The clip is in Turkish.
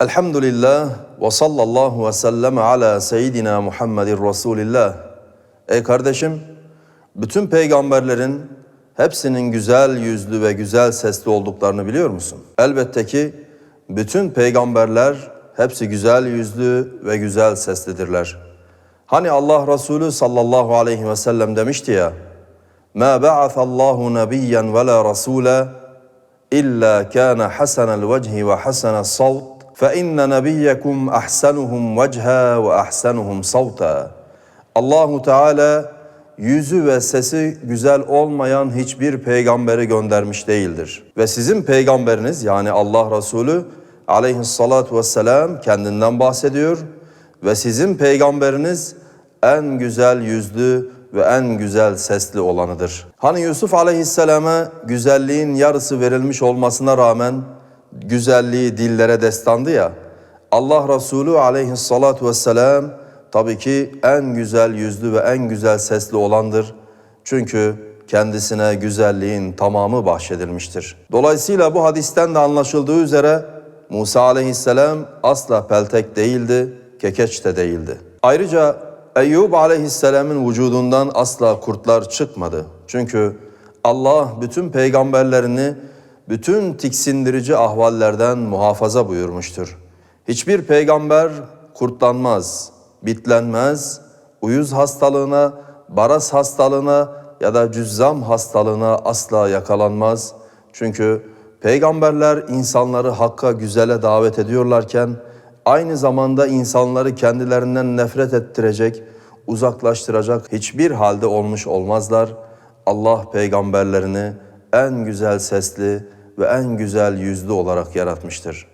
Elhamdülillah ve sallallahu ve sellem ala seyyidina Muhammedin Resulillah. Ey kardeşim, bütün peygamberlerin hepsinin güzel yüzlü ve güzel sesli olduklarını biliyor musun? Elbette ki bütün peygamberler hepsi güzel yüzlü ve güzel seslidirler. Hani Allah Resulü sallallahu aleyhi ve sellem demişti ya, مَا بَعَثَ اللّٰهُ نَبِيًّا وَلَا رَسُولًا إلا كان حسن الوجه وحسن الصوت فإن نبيكم أحسنهم وجها وأحسنهم صوتا Allahu Teala yüzü ve sesi güzel olmayan hiçbir peygamberi göndermiş değildir. Ve sizin peygamberiniz yani Allah Resulü aleyhissalatu vesselam kendinden bahsediyor ve sizin peygamberiniz en güzel yüzlü ve en güzel sesli olanıdır. Hani Yusuf aleyhisselama güzelliğin yarısı verilmiş olmasına rağmen güzelliği dillere destandı ya. Allah Resulü aleyhissalatu vesselam tabii ki en güzel yüzlü ve en güzel sesli olandır. Çünkü kendisine güzelliğin tamamı bahşedilmiştir. Dolayısıyla bu hadisten de anlaşıldığı üzere Musa aleyhisselam asla peltek değildi, kekeç de değildi. Ayrıca Eyyub aleyhisselamın vücudundan asla kurtlar çıkmadı. Çünkü Allah bütün peygamberlerini bütün tiksindirici ahvallerden muhafaza buyurmuştur. Hiçbir peygamber kurtlanmaz, bitlenmez, uyuz hastalığına, baras hastalığına ya da cüzzam hastalığına asla yakalanmaz. Çünkü peygamberler insanları hakka güzele davet ediyorlarken aynı zamanda insanları kendilerinden nefret ettirecek, uzaklaştıracak hiçbir halde olmuş olmazlar. Allah peygamberlerini en güzel sesli ve en güzel yüzlü olarak yaratmıştır.